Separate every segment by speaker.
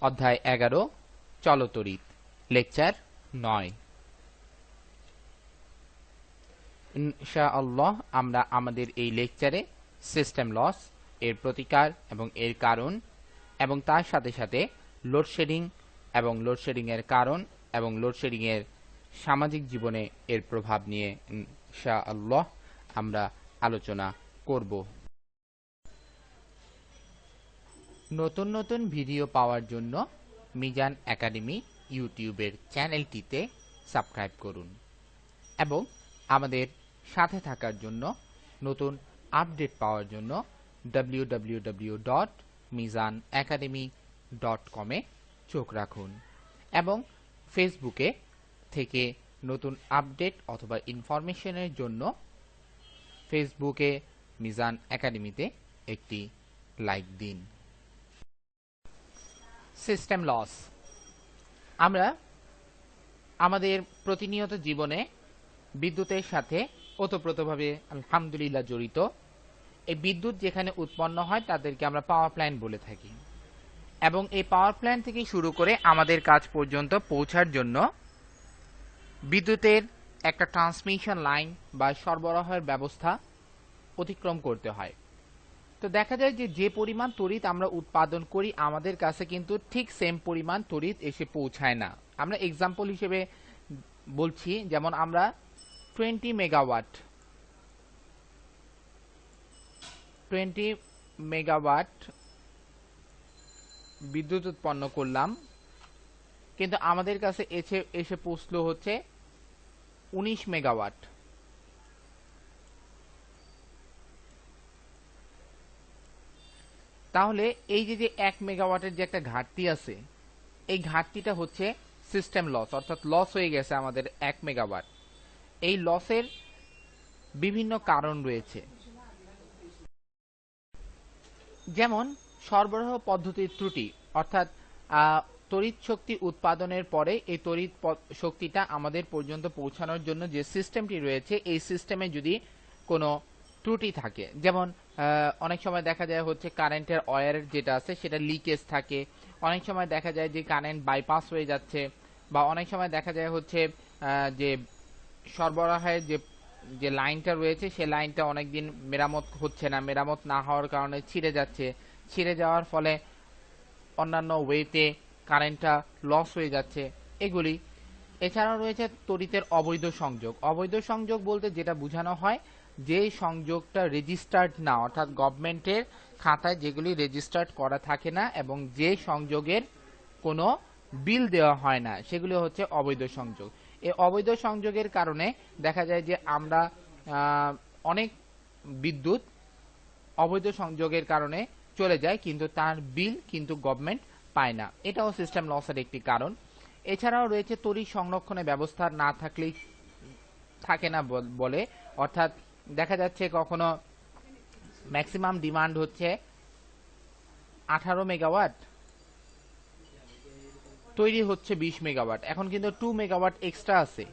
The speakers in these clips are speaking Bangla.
Speaker 1: অধ্যায় এগারো, চলতরিত, লেকচার নয়। ইনশাআল্লাহ, আমরা আমাদের এই লেকচারে সিস্টেম লস এর প্রতিকার এবং এর কারণ এবং তার সাথে সাথে লোডশেডিং এবং লোডশেডিং এর কারণ এবং লোডশেডিং এর সামাজিক জীবনে এর প্রভাব নিয়ে ইনশাআল্লাহ আমরা আলোচনা করব। নতুন নতুন ভিডিও পাওয়ার জন্য মিজান একাডেমি ইউটিউবের চ্যানেলটিতে সাবস্ক্রাইব করুন এবং আমাদের সাথে থাকার জন্য নতুন আপডেট পাওয়ার জন্য www.mizanacademy.com-এ চোখ রাখুন এবং ফেসবুকে থেকে নতুন আপডেট অথবা ইনফরমেশনের জন্য ফেসবুকে মিজান একাডেমিতে একটি লাইক দিন। সিস্টেম লস আমরা আমাদের প্রতিনিয়ত জীবনে বিদ্যুতের সাথে ওতপ্রোতভাবে আলহামদুলিল্লাহ জড়িত। এই বিদ্যুৎ যেখানে উৎপন্ন হয় তাদেরকে আমরা পাওয়ার প্ল্যান্ট বলে থাকি। এবং এই পাওয়ার প্ল্যান্ট থেকে শুরু করে আমাদের কাজ পর্যন্ত পৌঁছার জন্য বিদ্যুতের একটা ট্রান্সমিশন লাইন বা সরবরাহের ব্যবস্থা অতিক্রম করতে হয়। তো দেখা যায় যে যে পরিমাণ তড়িৎ আমরা উৎপাদন করি, আমাদের কাছে কিন্তু ঠিক সেম পরিমাণ তড়িৎ এসে পৌঁছায় না। আমরা এক্সাম্পল হিসেবে বলছি, যেমন আমরা টোয়েন্টি মেগাওয়াট টোয়েন্টি মেগাওয়াট বিদ্যুৎ উৎপন্ন করলাম। কিন্তু আমাদের কাছে এসে এসে পৌঁছলো হচ্ছে উনিশ মেগাওয়াট তাহলে এই যে যে এক মেগাওয়াটের যে একটা ঘাটতি আছে, এই ঘাটতিটা হচ্ছে সিস্টেম লস অর্থাৎ লস হয়ে গেছে আমাদের এক মেগাওয়াট। এই লসের বিভিন্ন কারণ রয়েছে। যেমন, সরবরাহ পদ্ধতির ত্রুটি, অর্থাৎ তড়িৎ শক্তি উৎপাদনের পরে এই তড়িৎ শক্তিটা আমাদের পর্যন্ত পৌঁছানোর জন্য যে সিস্টেমটি রয়েছে, এই সিস্টেমে যদি কোনো ত্রুটি থাকে, যেমন অনেক সময় দেখা যায় হচ্ছে কারেন্টের ওয়ারের যেটা আছে সেটা লিকেজ থাকে। অনেক সময় দেখা যায় যে কারেন্ট বাইপাস হয়ে যাচ্ছে বা অনেক সময় দেখা যায় হচ্ছে যে সরবরাহের যে যে লাইনটা রয়েছে সে লাইনটা অনেকদিন মেরামত হচ্ছে না, মেরামত না হওয়ার কারণে ছিঁড়ে যাচ্ছে। ছিঁড়ে যাওয়ার ফলে অন্যান্য ওয়েতে কারেন্টটা লস হয়ে যাচ্ছে। এগুলি। এছাড়াও রয়েছে তড়িতের অবৈধ সংযোগ। অবৈধ সংযোগ বলতে যেটা বোঝানো হয় যে সংযোগটা রেজিস্টার্ড না, অর্থাৎ গভর্নমেন্টের খাতায় যেগুলি রেজিস্টার্ড করা থাকে না এবং যে সংযোগের কোনো বিল দেওয়া হয় না, সেগুলি হচ্ছে অবৈধ সংযোগ। এই অবৈধ সংযোগের কারণে দেখা যায় যে আমরা অনেক বিদ্যুৎ অবৈধ সংযোগের কারণে চলে যায়, কিন্তু তার বিল কিন্তু গভর্নমেন্ট পায় না। এটাও সিস্টেম লসের একটি কারণ। এছাড়াও রয়েছে তড়িৎ সংরক্ষণের ব্যবস্থা না থাকলেই থাকে না বলে, অর্থাৎ দেখা যাচ্ছে কখনো ম্যাক্সিমাম ডিমান্ড হচ্ছে আঠারো মেগাওয়াট তৈরি হচ্ছে বিশ মেগাওয়াট এখন কিন্তু টু মেগাওয়াট এক্সট্রা আছে।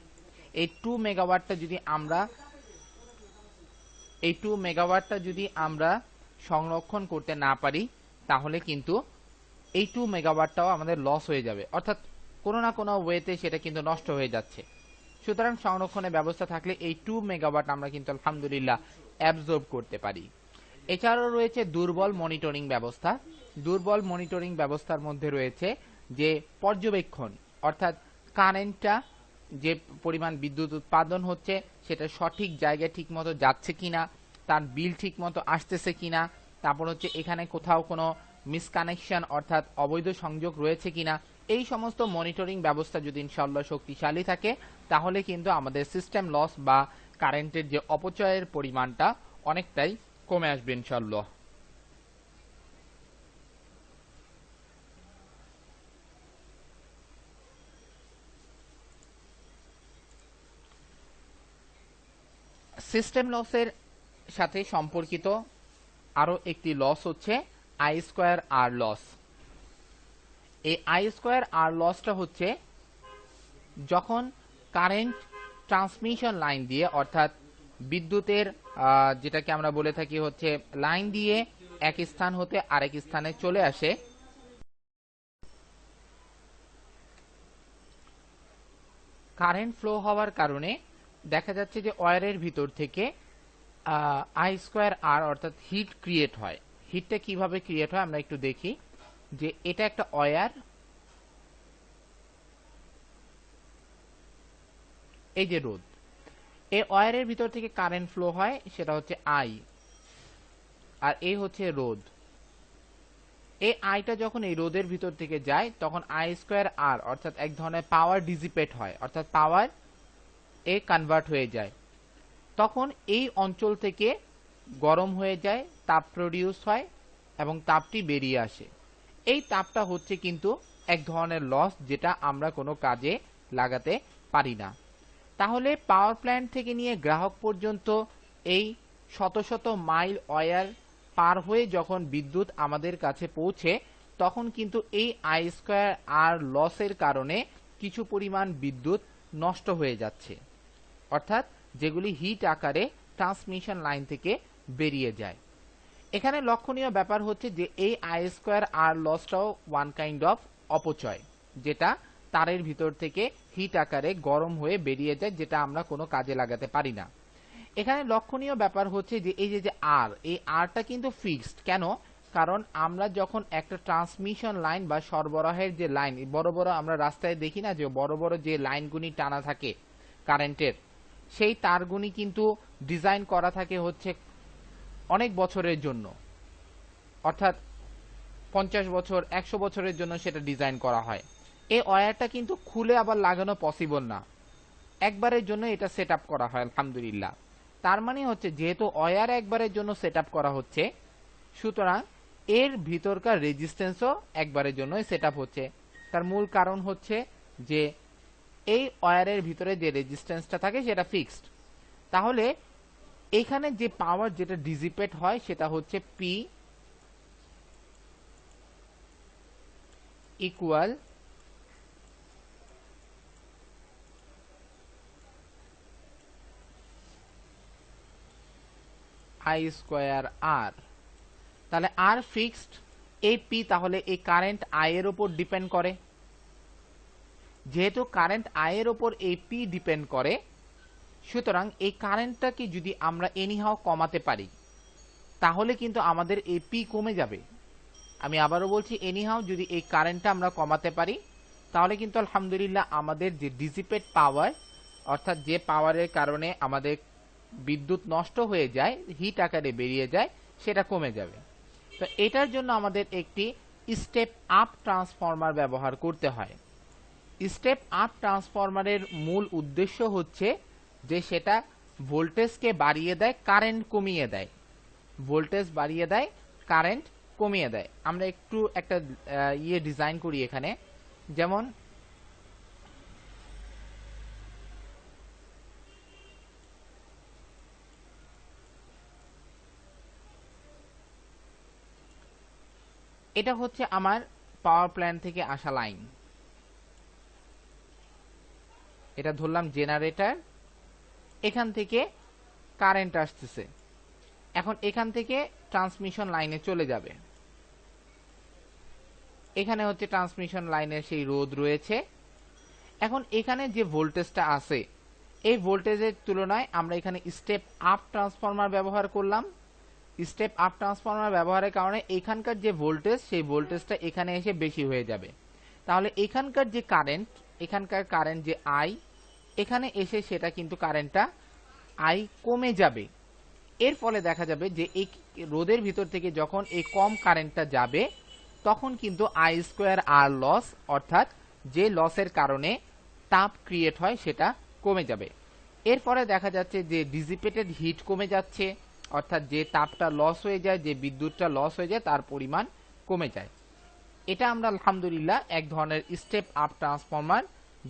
Speaker 1: এই টু মেগাওয়াটটা যদি আমরা, এই টু মেগাওয়াটটা যদি আমরা সংরক্ষণ করতে না পারি, তাহলে কিন্তু এই টু মেগাওয়াটটাও আমাদের লস হয়ে যাবে। অর্থাৎ কোনো না কোনো ওয়েতে সেটা কিন্তু নষ্ট হয়ে যাচ্ছে। সুতরাং সংরক্ষণের ব্যবস্থা থাকলে এই টু মেগাওয়াট আমরা কিন্তু আলহামদুলিল্লাহ অ্যাবজর্ব করতে পারি। এছাড়াও রয়েছে দুর্বল মনিটরিং ব্যবস্থা। দুর্বল মনিটরিং ব্যবস্থার মধ্যে রয়েছে যে পর্যবেক্ষণ, অর্থাৎ কারেন্টটা যে পরিমাণ বিদ্যুৎ উৎপাদন হচ্ছে, সেটা সঠিক জায়গায় ঠিক মতো যাচ্ছে কিনা, তার বিল ঠিক মতো আসতেছে কিনা, তারপর হচ্ছে এখানে কোথাও কোনো মিসকানেকশন অর্থাৎ অবৈধ সংযোগ রয়েছে কিনা, এই সমস্ত মনিটরিং ব্যবস্থা যদি ইনশাল্লাহ শক্তিশালী থাকে তাহলে কিন্তু আমাদের সিস্টেম লস বা কারেন্টের যে অপচয়ের পরিমাণটা অনেকটাই কমে আসবে ইনশাল্লাহ সিস্টেম লসের সাথে সম্পর্কিত আরও একটি লস হচ্ছে আই স্কোয়ার আর লস এই আই স্কোয়ার আর লসটা হচ্ছে যখন কারেন্ট ট্রান্সমিশন লাইন দিয়ে, অর্থাৎ বিদ্যুতের যেটাকে আমরা বলে থাকি হচ্ছে লাইন দিয়ে এক স্থান হতে আরেক স্থানে চলে আসে। কারেন্ট ফ্লো হওয়ার কারণে দেখা যাচ্ছে যে ওয়ারের ভিতর থেকে আই স্কোয়ার আর অর্থাৎ হিট ক্রিয়েট হয়। হিটটা কীভাবে ক্রিয়েট হয় আমরা একটু দেখি। যে এটা একটা ওয়ার এই যে রোদ এই ওয়ারের ভিতর থেকে কারেন্ট ফ্লো হয়, সেটা হচ্ছে আই আর এই হচ্ছে রোদ এই আইটা যখন এই রোদের ভিতর থেকে যায়, তখন আই স্কোয়ার আর অর্থাৎ এক ধরনের পাওয়ার ডিজিপেট হয়, অর্থাৎ পাওয়ার এ কনভার্ট হয়ে যায়। তখন এই অঞ্চল থেকে গরম হয়ে যায়, তাপ প্রডিউস হয় এবং তাপটি বেরিয়ে আসে। এই তাপটা হচ্ছে কিন্তু এক ধরনের লস যেটা আমরা কোনো কাজে লাগাতে পারি না। তাহলে পাওয়ার প্ল্যান্ট থেকে নিয়ে গ্রাহক পর্যন্ত এই শত শত মাইল ওয়ার পার হয়ে যখন বিদ্যুৎ আমাদের কাছে পৌঁছে, তখন কিন্তু এই আই স্কোয়ার আর লসের কারণে কিছু পরিমাণ বিদ্যুৎ নষ্ট হয়ে যাচ্ছে। অর্থাৎ যেগুলি হিট আকারে ট্রান্সমিশন লাইন থেকে বেরিয়ে যায়। এখানে লক্ষণীয় ব্যাপার হচ্ছে যে এই আই স্কোয়ার আর লসটাও ওয়ান কাইন্ড অফ অপচয়, যেটা তারের ভিতর থেকে হিট আকারে গরম হয়ে বেরিয়ে যায়, যেটা আমরা কোনো কাজে লাগাতে পারি না। এখানে লক্ষণীয় ব্যাপার হচ্ছে যে, এই যে যে আর এই আরটা কিন্তু ফিক্সড কেন? কারণ আমরা যখন একটা ট্রান্সমিশন লাইন বা সরবরাহের যে লাইন বড় বড় আমরা রাস্তায় দেখি না যে, বড় বড় যে লাইনগুলি টানা থাকে কারেন্টের সেই তারগুনি কিন্তু ডিজাইন করা থাকে হচ্ছে অনেক বছরের জন্য। অর্থাৎ পঞ্চাশ বছর, একশো বছরের জন্য সেটা ডিজাইন করা হয়। এই ওয়্যারটা কিন্তু খুলে আবার লাগানো পসিবল না। একবারের জন্য এটা সেট করা হয়, আলহামদুলিল্লাহ। তার মানে হচ্ছে, যেহেতু ওয়্যার একবারের জন্য সেট করা হচ্ছে, সুতরাং এর ভিতরকার রেজিস্ট্যান্সও একবারের জন্যই সেট হচ্ছে। তার মূল কারণ হচ্ছে যে, এই ওয়্যারের ভিতরে যে রেজিস্ট্যান্সটা থাকে, সেটা ফিক্সড তাহলে, এখানে যে পাওয়ার যেটা ডিজিপেট হয়, সেটা হচ্ছে P equal I square R তাহলে আর ফিক্সড এই পি তাহলে এই কারেন্ট আই এর উপর ডিপেন্ড করে। যেহেতু কারেন্ট আই এর উপর এই পি ডিপেন্ড করে, সুতরাং এই কারেন্টটাকে যদি আমরা এনিহাও কমাতে পারি, তাহলে কিন্তু আমাদের এই পি কমে যাবে। আমি আবারও বলছি এনিহাও যদি এই কারেন্টটা আমরা কমাতে পারি, তাহলে কিন্তু আলহামদুলিল্লাহ আমাদের যে ডিসিপেট পাওয়ার অর্থাৎ যে পাওয়ারের কারণে আমাদের বিদ্যুৎ নষ্ট হয়ে যায় হিট আকারে বেরিয়ে যায়, সেটা কমে যাবে। তো এটার জন্য আমাদের একটি স্টেপ আপ ট্রান্সফরমার ব্যবহার করতে হয়। স্টেপ আপ ট্রান্সফরমারের মূল উদ্দেশ্য হচ্ছে যে সেটা ভোল্টেজকে বাড়িয়ে দেয় কারেন্ট কমিয়ে দেয়। ভোল্টেজ বাড়িয়ে দেয় কারেন্ট কমিয়ে দেয়। আমরা একটু একটা ইয়ে ডিজাইন করি এখানে। যেমন এটা হচ্ছে আমার পাওয়ার প্ল্যান্ট থেকে আসা লাইন এটা ধরলাম জেনারেটর এখান থেকে কারেন্ট আসতেছে। এখন এখান থেকে ট্রান্সমিশন লাইনে চলে যাবে। এখানে হচ্ছে ট্রান্সমিশন লাইনের সেই রোদ রয়েছে। এখন এখানে যে ভোল্টেজটা আছে, এই ভোল্টেজের তুলনায় আমরা এখানে স্টেপ আপ ট্রান্সফরমার ব্যবহার করলাম। স্টেপ আপ ট্রান্সফরমার ব্যবহারের কারণে এখানকার যে ভোল্টেজ সেই ভোল্টেজটা এখানে এসে বেশি হয়ে যাবে। তাহলে এখানকার যে কারেন্ট এখানকার কারেন্ট যে আই এখানে এসে সেটা কিন্তু কারেন্টটা আই কমে যাবে। এর ফলে দেখা যাবে যে এই রোদের ভিতর থেকে যখন এই কম কারেন্টটা যাবে, তখন কিন্তু আই স্কোয়ার আর লস অর্থাৎ যে লসের কারণে তাপ ক্রিয়েট হয়, সেটা কমে যাবে। এরপরে দেখা যাচ্ছে যে ডিজিপেটেড হিট কমে যাচ্ছে। অর্থাৎ যে তাপটা লস হয়ে যায়, যে বিদ্যুৎটা লস হয়ে যায়, তার পরিমাণ কমে যায়। এটা আমরা আলহামদুলিল্লাহ এক ধরনের স্টেপ আপ ট্রান্সফরমার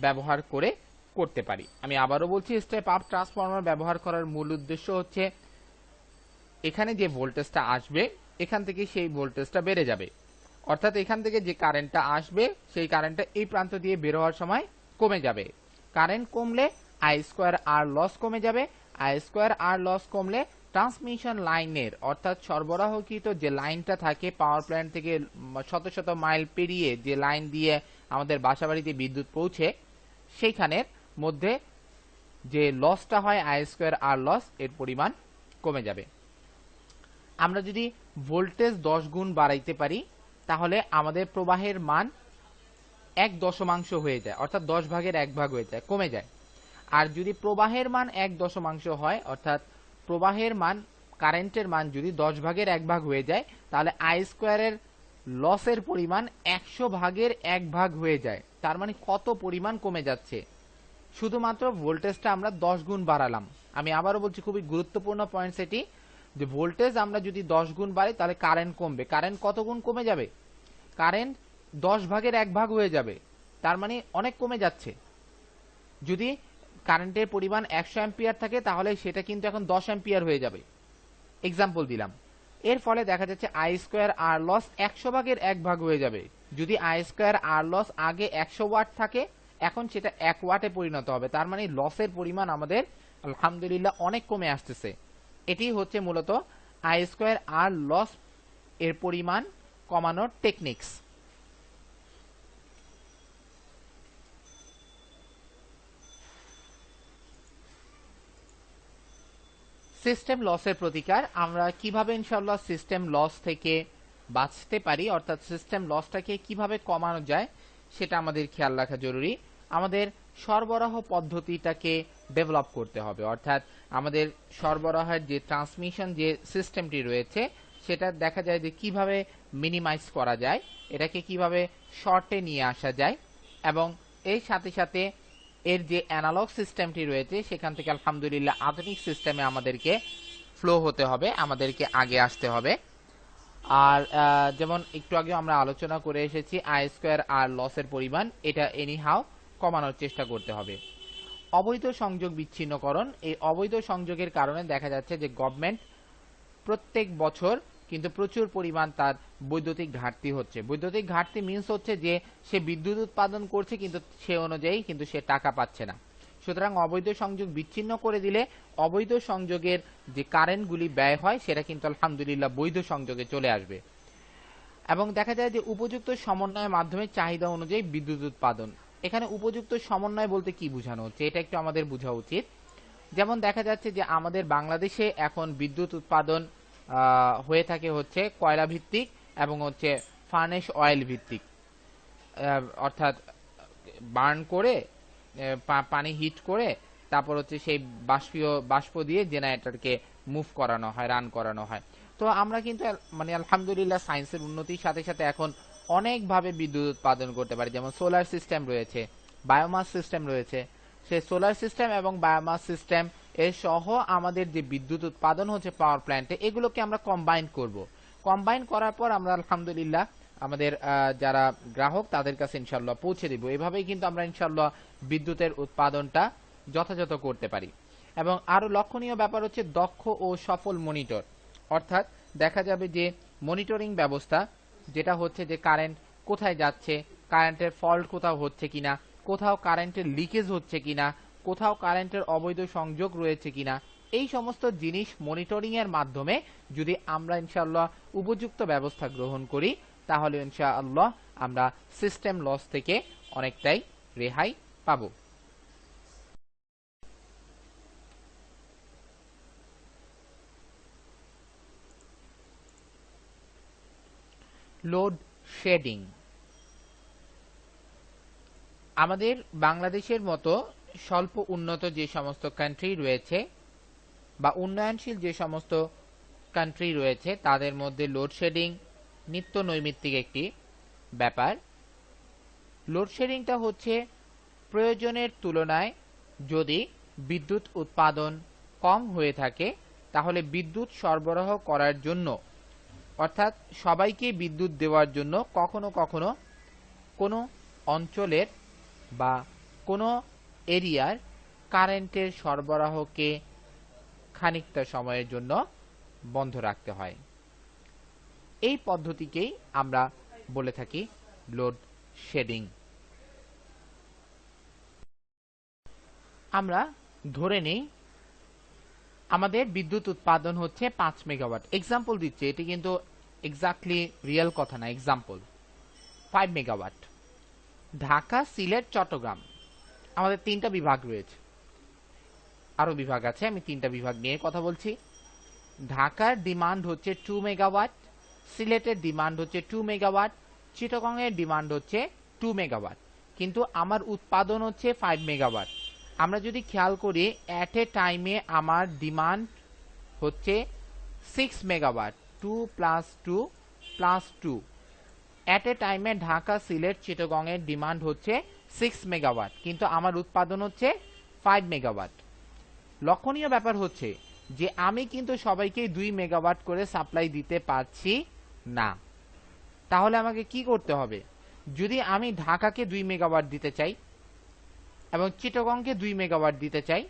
Speaker 1: ব্যবহার করে করতে পারি। আমি আবারও বলছি স্টেপ আপ ট্রান্সফরমার ব্যবহার করার মূল উদ্দেশ্য হচ্ছে, এখানে যে ভোল্টেজটা আসবে, এখান থেকে সেই ভোল্টেজটা বেড়ে যাবে। অর্থাৎ এখান থেকে যে কারেন্টটা আসবে, সেই কারেন্টটা এই প্রান্ত দিয়ে বের হওয়ার সময় কমে যাবে। কারেন্ট কমলে আই স্কোয়ার আর লস কমে যাবে। আই স্কোয়ার আর লস কমলে ট্রান্সমিশন লাইনের অর্থাৎ সরবরাহকৃত যে লাইনটা থাকে পাওয়ার প্ল্যান্ট থেকে শত শত মাইল পেরিয়ে যে লাইন দিয়ে আমাদের বাসাবাড়িতে বিদ্যুৎ পৌঁছে, সেইখানের মধ্যে যে লসটা হয় আই স্কোয়ার আর লস এর পরিমাণ কমে যাবে। আমরা যদি ভোল্টেজ দশ গুণ বাড়াইতে পারি, তাহলে আমাদের প্রবাহের মান এক দশমাংশ হয়ে যায়, অর্থাৎ দশ ভাগের এক ভাগ হয়ে যায়, কমে যায়। আর যদি প্রবাহের মান এক দশমাংশ হয়, অর্থাৎ প্রবাহের মান, কারেন্টের মান যদি দশ ভাগের এক ভাগ হয়ে যায়, তাহলে আই স্কোয়ারের লসের পরিমাণ একশো ভাগের এক ভাগ হয়ে যায়। তার মানে কত পরিমাণ কমে যাচ্ছে? শুধুমাত্র ভোল্টেজটা আমরা দশ গুণ বাড়ালাম। আমি আবারও বলছি, খুবই গুরুত্বপূর্ণ পয়েন্ট সেটি, যে ভোল্টেজ আমরা যদি দশ গুণ বাড়ি তাহলে কারেন্ট কমবে। কারেন্ট কত গুণ কমে যাবে? কারেন্ট দশ ভাগের এক ভাগ হয়ে যাবে। তার মানে অনেক কমে যাচ্ছে। যদি কারেন্টের পরিমাণ একশো অ্যাম্পিয়ার থাকে, তাহলে সেটা কিন্তু এখন দশ অ্যাম্পিয়ার হয়ে যাবে। এক্সাম্পল দিলাম। এর ফলে দেখা যাচ্ছে আই স্কোয়ার আর লস একশো ভাগের এক ভাগ হয়ে যাবে। যদি আই স্কোয়ার আর লস আগে একশো ওয়াট থাকে, এখন সেটা এক ওয়াটে পরিণত হবে। তার মানে লসের পরিমাণ আমাদের, আলহামদুলিল্লাহ, অনেক কমে আসতেছে। এটি হচ্ছে মূলত আই স্কোয়ার আর লস এর পরিমাণ কমানোর টেকনিক্স সিস্টেম লসের প্রতিকার। আমরা কীভাবে ইনশাল্লাহ সিস্টেম লস থেকে বাঁচতে পারি, অর্থাৎ সিস্টেম লসটাকে কীভাবে কমানো যায়, সেটা আমাদের খেয়াল রাখা জরুরি। আমাদের সরবরাহ পদ্ধতিটাকে ডেভেলপ করতে হবে, অর্থাৎ আমাদের সরবরাহের যে ট্রান্সমিশন যে সিস্টেমটি রয়েছে, সেটা দেখা যায় যে কীভাবে মিনিমাইজ করা যায়, এটাকে কীভাবে শর্টে নিয়ে আসা যায়, এবং এর সাথে সাথে এর যে অ্যানালগ সিস্টেমটি রয়েছে, সেখান থেকে আলহামদুলিল্লাহ আধুনিক সিস্টেমে আমাদেরকে ফ্লো হতে হবে, আমাদেরকে আগে আসতে হবে। আর যেমন একটু আগে আমরা আলোচনা করে এসেছি আই স্কোয়ার আর লসের পরিমাণ, এটা এনি হাও কমানোর চেষ্টা করতে হবে। অবৈধ সংযোগ বিচ্ছিন্নকরণ, এই অবৈধ সংযোগের কারণে দেখা যাচ্ছে যে গভর্নমেন্ট প্রত্যেক বছর কিন্তু প্রচুর পরিমাণ তার বৈদ্যুতিক ঘাটতি হচ্ছে। বৈদ্যুতিক ঘাটতি মিনস হচ্ছে যে সে বিদ্যুৎ উৎপাদন করছে কিন্তু সে অনুযায়ী কিন্তু সে টাকা পাচ্ছে না। সুতরাং অবৈধ সংযোগ বিচ্ছিন্ন করে দিলে অবৈধ সংযোগের যে কারেন্টগুলি ব্যয় হয়, সেটা কিন্তু আলহামদুলিল্লাহ বৈধ সংযোগে চলে আসবে। এবং দেখা যায় যে উপযুক্ত সমন্বয়ের মাধ্যমে চাহিদা অনুযায়ী বিদ্যুৎ উৎপাদন। এখানে উপযুক্ত সমন্বয় বলতে কি বোঝানো হচ্ছে, এটা একটু আমাদের বোঝা উচিত। যেমন দেখা যাচ্ছে যে আমাদের বাংলাদেশে এখন বিদ্যুৎ উৎপাদন হয়ে থাকে হচ্ছে কয়লা ভিত্তিক এবং হচ্ছে ফার্নেস অয়েল ভিত্তিক। অর্থাৎ বার্ন করে পানি হিট করে, তারপর হচ্ছে সেই বাষ্পীয়, বাষ্প দিয়ে জেনারেটরকে মুভ করানো হয়, রান করানো হয়। তো আমরা কিন্তু মানে আলহামদুলিল্লাহ সায়েন্সের উন্নতির সাথে সাথে এখন অনেকভাবে বিদ্যুৎ উৎপাদন করতে পারি। যেমন সোলার সিস্টেম রয়েছে, বায়োমাস সিস্টেম রয়েছে। সেই সোলার সিস্টেম এবং বায়োমাস সিস্টেম এর সহ আমাদের যে বিদ্যুৎ উৎপাদন হচ্ছে পাওয়ার প্ল্যান্টে এগুলোকে আমরা কম্বাইন করব। কম্বাইন করার পর আমরা আলহামদুলিল্লাহ আমাদের যারা গ্রাহক তাদের কাছে ইনশাল্লাহ পৌঁছে দিব। এভাবেই কিন্তু আমরা ইনশাল্লাহ বিদ্যুতের উৎপাদনটা যথাযথ করতে পারি। এবং আরও লক্ষণীয় ব্যাপার হচ্ছে দক্ষ ও সফল মনিটর অর্থাৎ দেখা যাবে যে মনিটরিং ব্যবস্থা, যেটা হচ্ছে যে কারেন্ট কোথায় যাচ্ছে কারেন্টের ফল্ট কোথাও হচ্ছে কিনা, কোথাও কারেন্টের লিকেজ হচ্ছে কিনা কোথাও কারেন্টের অবৈধ সংযোগ রয়েছে কিনা? এই সমস্ত জিনিস মনিটরিং এর মাধ্যমে যদি আমরা ইনশাআল্লাহ উপযুক্ত ব্যবস্থা গ্রহণ করি, তাহলে ইনশাআল্লাহ আমরা সিস্টেম লস থেকে অনেকটাই রেহাই পাব। Load shedding. আমাদের বাংলাদেশের মতো স্বল্প উন্নত যে সমস্ত কান্ট্রি রয়েছে বা উন্নয়নশীল যে সমস্ত কান্ট্রি রয়েছে, তাদের মধ্যে লোডশেডিং নিত্য নৈমিত্তিক একটি ব্যাপার। লোডশেডিংটা হচ্ছে প্রয়োজনের তুলনায় যদি বিদ্যুৎ উৎপাদন কম হয়ে থাকে, তাহলে বিদ্যুৎ সরবরাহ করার জন্য, অর্থাৎ সবাইকে বিদ্যুৎ দেওয়ার জন্য কখনো কখনো কোনো অঞ্চলের বা কোনো এরিয়ার কারেন্টের সরবরাহকে খানিকটা সময়ের জন্য বন্ধ রাখতে হয়। এই পদ্ধতিকেই আমরা বলে থাকি লোড শেডিং আমরা ধরে নেই, আমাদের বিদ্যুৎ উৎপাদন হচ্ছে পাঁচ মেগাওয়াট। এক্সাম্পল দিচ্ছে, এটি কিন্তু এক্স্যাক্টলি রিয়েল কথা না example five megawatt Dhaka, Sylhet, Chattogram. আমাদের তিনটা বিভাগ রয়েছে। আরও বিভাগ আছে, আমি তিনটা বিভাগ নিয়ে কথা বলছি। ঢাকার ডিমান্ড হচ্ছে টু মেগাওয়াট, সিলেটের ডিমান্ড হচ্ছে টু মেগাওয়াট, চিটগংয়ের ডিমান্ড হচ্ছে টু মেগাওয়াট। কিন্তু আমার উৎপাদন হচ্ছে ফাইভ মেগাওয়াট। আমরা যদি খেয়াল করি অ্যাট এ টাইমে আমার ডিমান্ড হচ্ছে six megawatt two plus two plus two at a টাইমে ঢাকা, সিলেট, চিটগংয়ের ডিমান্ড হচ্ছে সিক্স মেগাওয়াট কিন্তু আমার উৎপাদন হচ্ছে ফাইভ মেগাওয়াট লক্ষণীয় ব্যাপার হচ্ছে যে আমি কিন্তু সবাইকে দুই মেগাওয়াট করে সাপ্লাই দিতে পারছি না। তাহলে আমাকে কি করতে হবে? যদি আমি ঢাকাকে দুই মেগাওয়াট দিতে চাই এবং চিটগংকে দুই মেগাওয়াট দিতে চাই,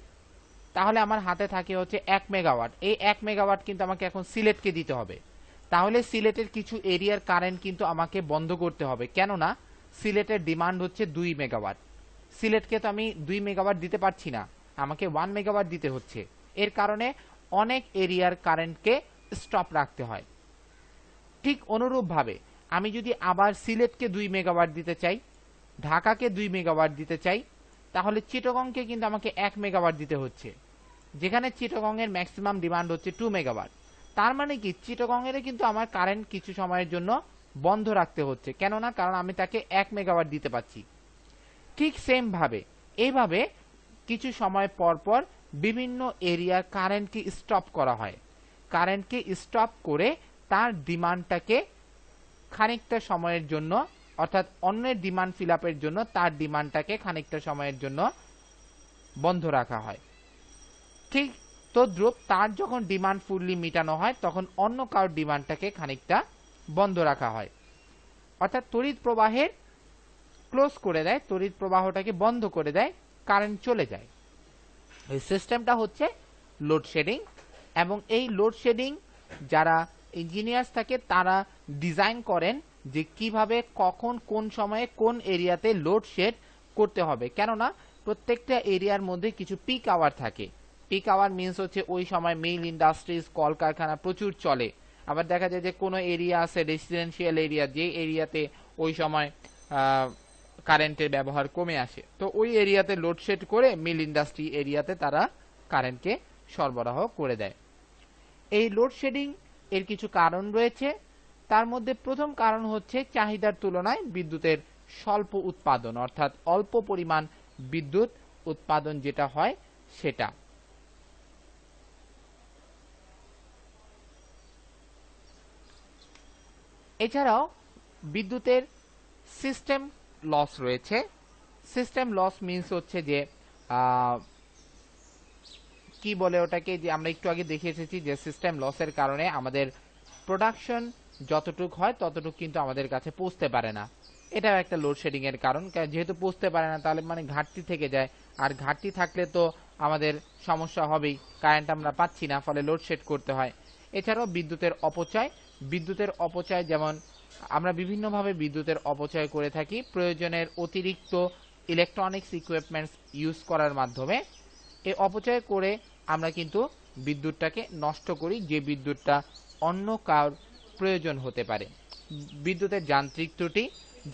Speaker 1: তাহলে আমার হাতে থাকে হচ্ছে এক মেগাওয়াট এই এক মেগাওয়াট কিন্তু আমাকে এখন সিলেটকে দিতে হবে। তাহলে সিলেটের কিছু এরিয়ার কারেন্ট কিন্তু আমাকে বন্ধ করতে হবে। কেননা সিলেটের ডিমান্ড হচ্ছে দুই মেগাওয়াট। সিলেটকে তো আমি দুই মেগাওয়াট দিতে পারছি না, আমাকে ওয়ান মেগাওয়াট দিতে হচ্ছে। এর কারণে অনেক এরিয়ার কারেন্টকে স্টপ রাখতে হয়। ঠিক অনুরূপভাবে আমি যদি আবার সিলেটকে দুই মেগাওয়াট দিতে চাই, ঢাকাকে দুই মেগাওয়াট দিতে চাই, তাহলে চিটগংকে কিন্তু আমাকে এক মেগাওয়াট দিতে হচ্ছে। যেখানে চিটগংয়ের ম্যাক্সিমাম ডিমান্ড হচ্ছে টু মেগাওয়াট তার মানে কি? চিটগংয়ের কিন্তু আমার কারেন্ট কিছু সময়ের জন্য বন্ধ রাখতে হচ্ছে। কেননা, কারণ আমি তাকে এক মেগাওয়াট দিতে পাচ্ছি ঠিক সেম ভাবে এইভাবে কিছু সময় পর পর বিভিন্ন এরিয়ার কারেন্টকে স্টপ করা হয়। কারেন্টকে স্টপ করে তার ডিমান্ডটাকে খানিকটা সময়ের জন্য, অর্থাৎ অন্যের ডিমান্ড ফিল জন্য তার ডিমান্ডটাকে খানিকটা সময়ের জন্য বন্ধ রাখা হয়। ঠিক তদ্রুপ তার যখন ডিমান্ড ফুললি মেটানো হয়, তখন অন্য কারোর ডিমান্ডটাকে খানিকটা বন্ধ রাখা হয়। অর্থাৎ তড়িৎ প্রবাহের ক্লোজ করে দেয়, তড়িৎ প্রবাহটাকে বন্ধ করে দেয়, কারেন্ট চলে যায়। এই সিস্টেমটা হচ্ছে লোডশেডিং এবং এই লোডশেডিং যারা ইঞ্জিনিয়ার্স থাকে, তারা ডিজাইন করেন যে কীভাবে কখন, কোন সময়ে, কোন এরিয়াতে লোডশেড করতে হবে। কেননা প্রত্যেকটা এরিয়ার মধ্যে কিছু পিক আওয়ার থাকে। পিক আওয়ার মিনস হচ্ছে ওই সময় মিল ইন্ডাস্ট্রিজ কলকারখানা প্রচুর চলে। আবার দেখা যায় যে কোনো এরিয়া আছে রেসিডেন্সিয়াল এরিয়া যে এরিয়াতে ওই সময় কারেন্টের ব্যবহার কমে আসে। তো ওই এরিয়াতে লোডশেড করে মিল ইন্ডাস্ট্রি এরিয়াতে তারা কারেন্টকে সরবরাহ করে দেয়। এই লোডশেডিং এর কিছু কারণ রয়েছে। তার মধ্যে প্রথম কারণ হচ্ছে চাহিদার তুলনায় বিদ্যুতের স্বল্প উৎপাদন, অর্থাৎ অল্প পরিমাণ বিদ্যুৎ উৎপাদন যেটা হয় সেটা। এছাড়াও বিদ্যুতের সিস্টেম লস রয়েছে। সিস্টেম লস মিনস হচ্ছে যে কি বলে ওটাকে যে আমরা একটু আগে দেখে এসেছি যে সিস্টেম লসের কারণে আমাদের প্রোডাকশন যতটুক হয় ততটুক কিন্তু আমাদের কাছে পৌঁছতে পারে না। এটাও একটা লোডশেডিং এর কারণ। যেহেতু পৌঁছতে পারে না, তাহলে মানে ঘাটতি থেকে যায়। আর ঘাটতি থাকলে তো আমাদের সমস্যা হবেই। কারেন্ট আমরা পাচ্ছি না, ফলে লোডশেড করতে হয়। এছাড়াও বিদ্যুতের অপচয় বিদ্যুতের অপচয় যেমন আমরা বিভিন্নভাবে বিদ্যুতের অপচয় করে থাকি, প্রয়োজনের অতিরিক্ত ইলেকট্রনিক্স ইকুইপমেন্টস ইউজ করার মাধ্যমে। এই অপচয় করে আমরা কিন্তু বিদ্যুৎটাকে নষ্ট করি, যে বিদ্যুৎটা অন্য কার প্রয়োজন হতে পারে। বিদ্যুতের যান্ত্রিক ত্রুটি,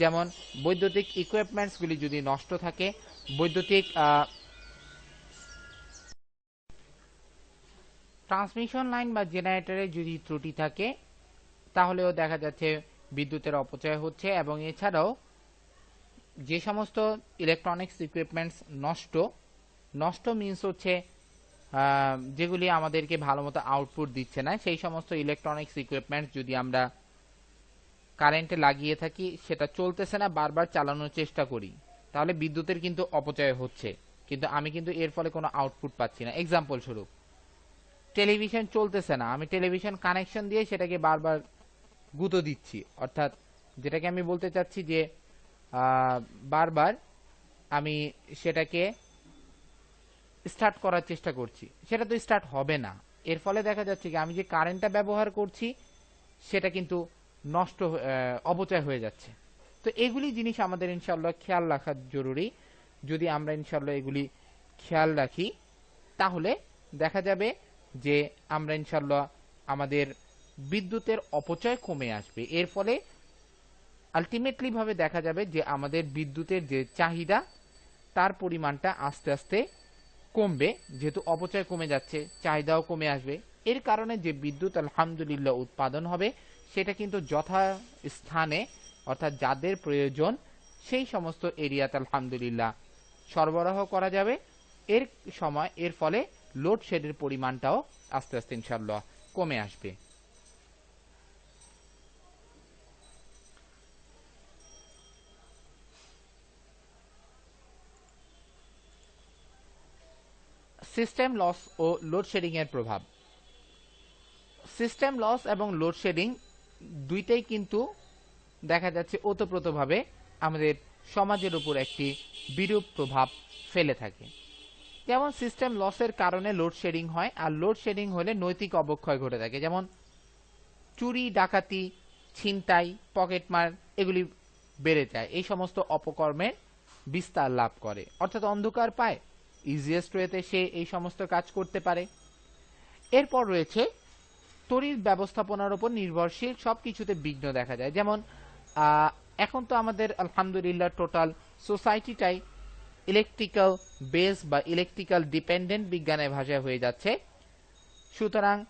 Speaker 1: যেমন বৈদ্যুতিক ইকুইপমেন্টসগুলি যদি নষ্ট থাকে, বৈদ্যুতিক ট্রান্সমিশন লাইন বা জেনারেটরে যদি ত্রুটি থাকে তাহলেও দেখা যাচ্ছে বিদ্যুতের অপচয় হচ্ছে এবং এছাড়াও যে সমস্ত ইলেকট্রনিক্স ইকুইপমেন্টস নষ্ট নষ্ট মিনস হচ্ছে যেগুলি আমাদেরকে ভালো মতো আউটপুট দিচ্ছে না, সেই সমস্ত ইলেকট্রনিক্স ইকুইপমেন্টস যদি আমরা কারেন্টে লাগিয়ে থাকি, সেটা চলতেছে না, বারবার চালানোর চেষ্টা করি। তাহলে বিদ্যুতের কিন্তু অপচয় হচ্ছে। কিন্তু আমি কিন্তু এর ফলে কোনো আউটপুট পাচ্ছি না। এক্সাম্পল স্বরূপ টেলিভিশন চলতেছে না। আমি টেলিভিশন কানেকশন দিয়ে সেটাকে বারবার গুঁতো দিচ্ছি। অর্থাৎ যেটাকে আমি বলতে চাচ্ছি যে বারবার আমি সেটাকে স্টার্ট করার চেষ্টা করছি। সেটা তো স্টার্ট হবে না। এর ফলে দেখা যাচ্ছে কি, আমি যে কারেন্টটা ব্যবহার করছি, সেটা কিন্তু নষ্ট অপচয় হয়ে যাচ্ছে। তো এগুলি জিনিস আমাদের ইনশাল্লাহ খেয়াল রাখা জরুরি। যদি আমরা ইনশাল্লাহ এগুলি খেয়াল রাখি, তাহলে দেখা যাবে যে আমরা ইনশাল্লাহ আমাদের বিদ্যুতের অপচয় কমে আসবে। এর ফলে আলটিমেটলি ভাবে দেখা যাবে যে আমাদের বিদ্যুতের যে চাহিদা, তার পরিমাণটা আস্তে আস্তে কমবে। যেহেতু অপচয় কমে যাচ্ছে, চাহিদাও কমে আসবে। এর কারণে যে বিদ্যুৎ আলহামদুলিল্লাহ উৎপাদন হবে, সেটা কিন্তু যথা স্থানে অর্থাৎ যাদের প্রয়োজন, সেই সমস্ত এরিয়াতে আলহামদুলিল্লাহ সরবরাহ করা যাবে। এর সময়, এর ফলে লোডশেডের পরিমাণটাও আস্তে আস্তে ইনশাল্লাহ কমে আসবে। সিস্টেম লস ও লোডশেডিং এর প্রভাব। সিস্টেম লস এবং লোডশেডিং দুইটাই কিন্তু দেখা যাচ্ছে ওতপ্রোতভাবে আমাদের সমাজের উপর একটি বিরূপ প্রভাব ফেলে থাকে। যেমন সিস্টেম লসের কারণে লোডশেডিং হয়, আর লোডশেডিং হলে নৈতিক অবক্ষয় ঘটে থাকে। যেমন চুরি, ডাকাতি, ছিনতাই পকেটমার এগুলি বেড়ে যায়। এই সমস্ত অপকর্মের বিস্তার লাভ করে। অর্থাৎ অন্ধকার পায়। ইজিয়েস্ট ওয়েতে সে এই সমস্ত কাজ করতে পারে। এরপর রয়েছে তড়িৎ ব্যবস্থাপনার উপর নির্ভরশীল সব কিছুতে বিঘ্ন দেখা যায়। যেমন এখন তো আমাদের আলহামদুলিল্লাহ টোটাল সোসাইটিটাই ইলেকট্রিক্যাল বেস বা ইলেকট্রিক্যাল ডিপেন্ডেন্ট বিজ্ঞানের ভাষায় হয়ে যাচ্ছে। সুতরাং,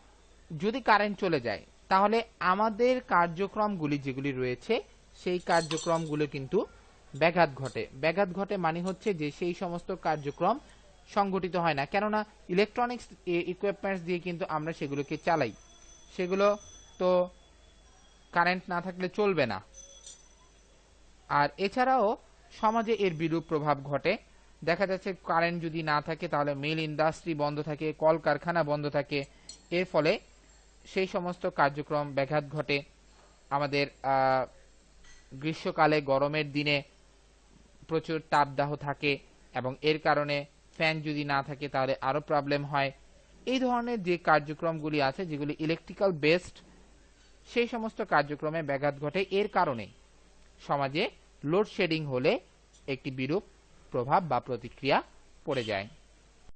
Speaker 1: যদি কারেন্ট চলে যায়, তাহলে আমাদের কার্যক্রমগুলি যেগুলি রয়েছে, সেই কার্যক্রমগুলো কিন্তু ব্যাঘাত ঘটে। ব্যাঘাত ঘটে মানে হচ্ছে যে সেই সমস্ত কার্যক্রম সংগঠিত হয় না। কেননা ইলেকট্রনিক্স ইকুইপমেন্টস দিয়ে কিন্তু আমরা সেগুলোকে চালাই। সেগুলো তো কারেন্ট না থাকলে চলবে না। আর এছাড়াও সমাজে এর বিরূপ প্রভাব ঘটে। দেখা যাচ্ছে কারেন্ট যদি না থাকে, তাহলে মিল ইন্ডাস্ট্রি বন্ধ থাকে, কলকারখানা বন্ধ থাকে। এর ফলে সেই সমস্ত কার্যক্রম ব্যাঘাত ঘটে। আমাদের গ্রীষ্মকালে গরমের দিনে প্রচুর তাপদাহ থাকে এবং এর কারণে ফ্যান যদি না থাকে, তাহলে আরও প্রবলেম হয়। এই ধরনের যে কার্যক্রমগুলি আছে, যেগুলি ইলেকট্রিক্যাল বেসড সেই সমস্ত কার্যক্রমে ব্যাঘাত ঘটে। এর কারণে সমাজে লোডশেডিং হলে একটি বিরূপ প্রভাব বা প্রতিক্রিয়া পড়ে যায়।